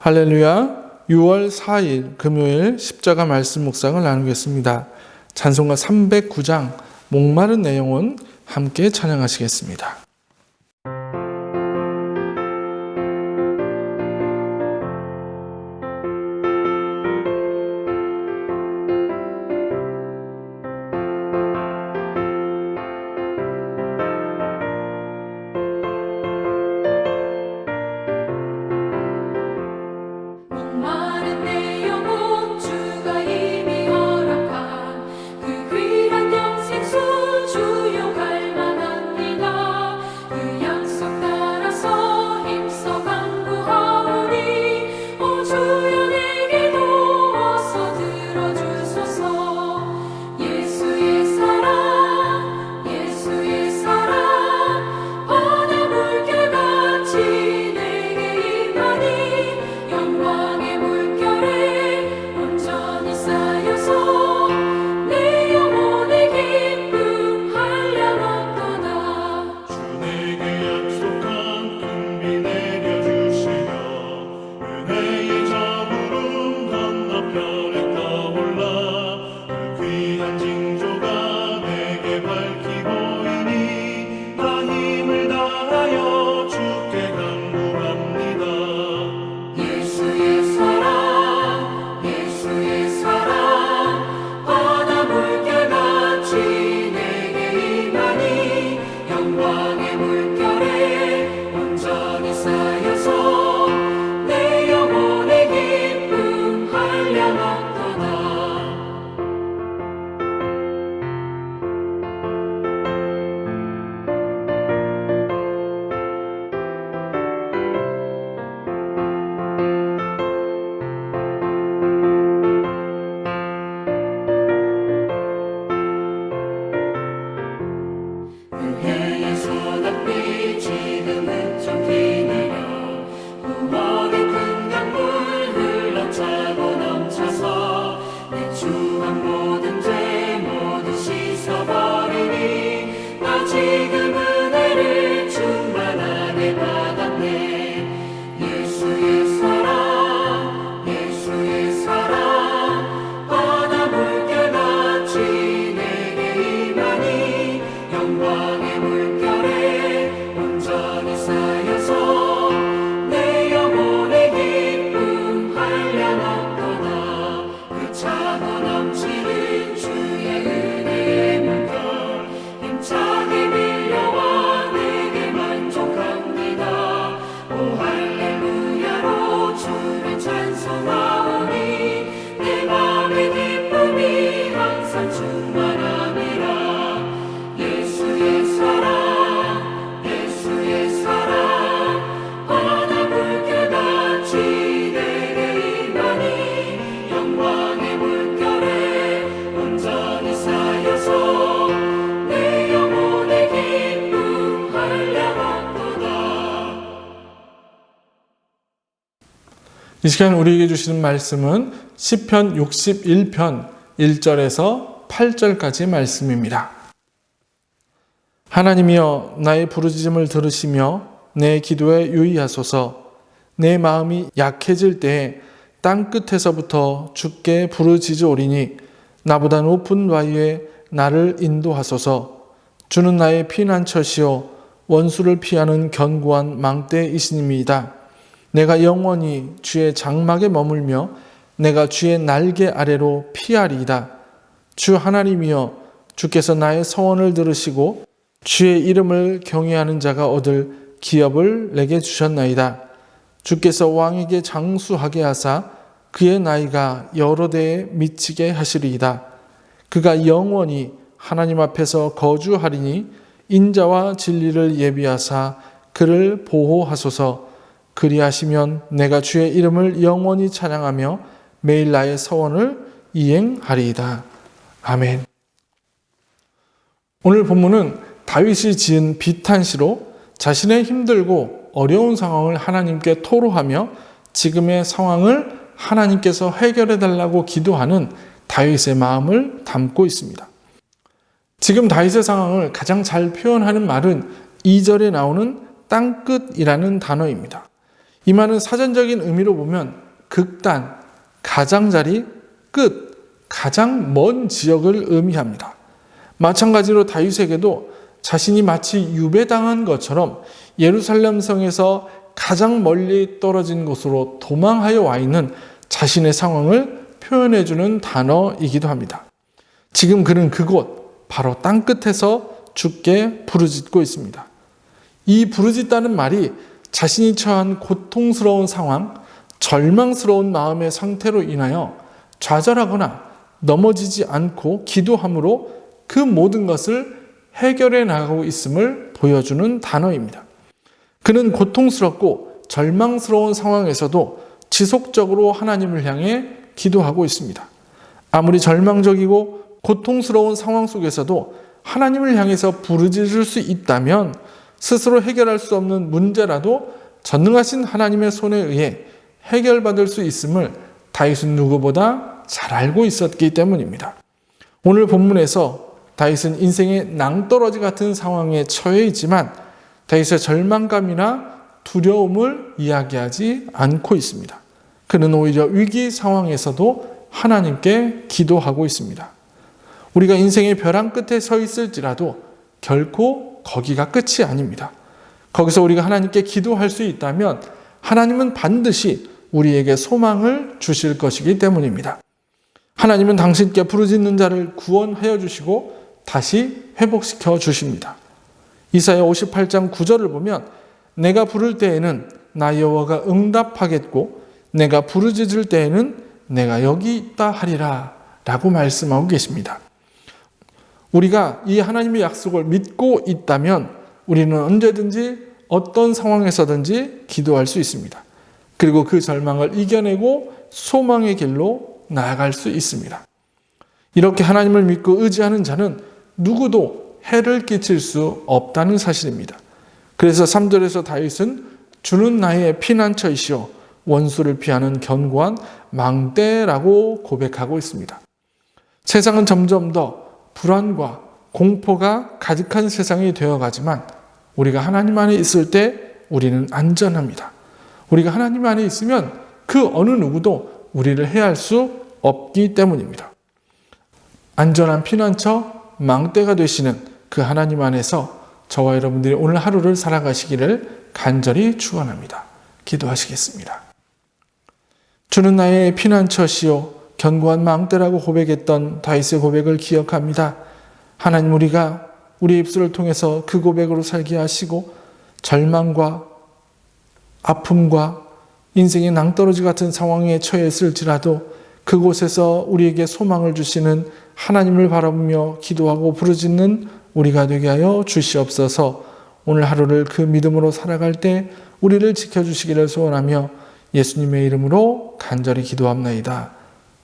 할렐루야. 6월 4일 금요일 십자가 말씀 묵상을 나누겠습니다. 찬송가 309장 목마른 내용은 함께 찬양하시겠습니다. 내추 이 시간 우리에게 주시는 말씀은 시편 61편 1절에서 8절까지 말씀입니다. 하나님이여 나의 부르짖음을 들으시며 내 기도에 유의하소서. 내 마음이 약해질 때에 땅 끝에서부터 주께 부르짖으오리니 나보다 높은 바위에 나를 인도하소서. 주는 나의 피난처시요 원수를 피하는 견고한 망대이시니이다 내가 영원히 주의 장막에 머물며 내가 주의 날개 아래로 피하리이다. 주 하나님이여 주께서 나의 서원을 들으시고 주의 이름을 경외하는 자가 얻을 기업을 내게 주셨나이다. 주께서 왕에게 장수하게 하사 그의 나이가 여러 대에 미치게 하시리이다. 그가 영원히 하나님 앞에서 거주하리니 인자와 진리를 예비하사 그를 보호하소서 그리하시면 내가 주의 이름을 영원히 찬양하며 매일 나의 서원을 이행하리이다. 아멘. 오늘 본문은 다윗이 지은 비탄시로 자신의 힘들고 어려운 상황을 하나님께 토로하며 지금의 상황을 하나님께서 해결해 달라고 기도하는 다윗의 마음을 담고 있습니다. 지금 다윗의 상황을 가장 잘 표현하는 말은 2절에 나오는 땅끝이라는 단어입니다. 이 말은 사전적인 의미로 보면 극단, 가장자리, 끝, 가장 먼 지역을 의미합니다. 마찬가지로 다윗에게도 자신이 마치 유배당한 것처럼 예루살렘 성에서 가장 멀리 떨어진 곳으로 도망하여 와 있는 자신의 상황을 표현해 주는 단어이기도 합니다. 지금 그는 그곳 바로 땅 끝에서 죽게 부르짖고 있습니다. 이 부르짖다는 말이 자신이 처한 고통스러운 상황, 절망스러운 마음의 상태로 인하여 좌절하거나 넘어지지 않고 기도함으로 그 모든 것을 해결해 나가고 있음을 보여주는 단어입니다. 그는 고통스럽고 절망스러운 상황에서도 지속적으로 하나님을 향해 기도하고 있습니다. 아무리 절망적이고 고통스러운 상황 속에서도 하나님을 향해서 부르짖을 수 있다면 스스로 해결할 수 없는 문제라도 전능하신 하나님의 손에 의해 해결받을 수 있음을 다윗은 누구보다 잘 알고 있었기 때문입니다. 오늘 본문에서 다윗은 인생의 낭떠러지 같은 상황에 처해 있지만 다윗의 절망감이나 두려움을 이야기하지 않고 있습니다. 그는 오히려 위기 상황에서도 하나님께 기도하고 있습니다. 우리가 인생의 벼랑 끝에 서 있을지라도 결코 거기가 끝이 아닙니다. 거기서 우리가 하나님께 기도할 수 있다면 하나님은 반드시 우리에게 소망을 주실 것이기 때문입니다. 하나님은 당신께 부르짖는 자를 구원하여 주시고 다시 회복시켜 주십니다. 이사야 58장 9절을 보면 내가 부를 때에는 나 여호와가 응답하겠고 내가 부르짖을 때에는 내가 여기 있다 하리라 라고 말씀하고 계십니다. 우리가 이 하나님의 약속을 믿고 있다면 우리는 언제든지 어떤 상황에서든지 기도할 수 있습니다. 그리고 그 절망을 이겨내고 소망의 길로 나아갈 수 있습니다. 이렇게 하나님을 믿고 의지하는 자는 누구도 해를 끼칠 수 없다는 사실입니다. 그래서 3절에서 다윗은 주는 나의 피난처이시오 원수를 피하는 견고한 망대라고 고백하고 있습니다. 세상은 점점 더 불안과 공포가 가득한 세상이 되어가지만 우리가 하나님 안에 있을 때 우리는 안전합니다. 우리가 하나님 안에 있으면 그 어느 누구도 우리를 해할 수 없기 때문입니다. 안전한 피난처, 망대가 되시는 그 하나님 안에서 저와 여러분들이 오늘 하루를 살아가시기를 간절히 축원합니다. 기도하시겠습니다. 주는 나의 피난처시요 견고한 망대라고 고백했던 다윗의 고백을 기억합니다. 하나님 우리가 우리 입술을 통해서 그 고백으로 살게 하시고 절망과 아픔과 인생의 낭떠러지 같은 상황에 처했을지라도 그곳에서 우리에게 소망을 주시는 하나님을 바라보며 기도하고 부르짖는 우리가 되게 하여 주시옵소서 오늘 하루를 그 믿음으로 살아갈 때 우리를 지켜주시기를 소원하며 예수님의 이름으로 간절히 기도합나이다.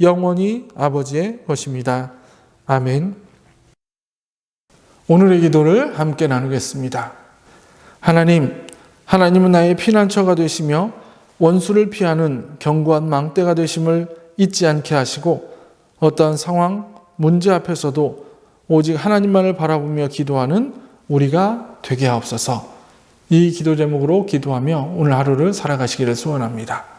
영원히 아버지의 것입니다. 아멘. 오늘의 기도를 함께 나누겠습니다. 하나님, 하나님은 나의 피난처가 되시며 원수를 피하는 견고한 망대가 되심을 잊지 않게 하시고 어떠한 상황, 문제 앞에서도 오직 하나님만을 바라보며 기도하는 우리가 되게 하옵소서. 이 기도 제목으로 기도하며 오늘 하루를 살아가시기를 소원합니다.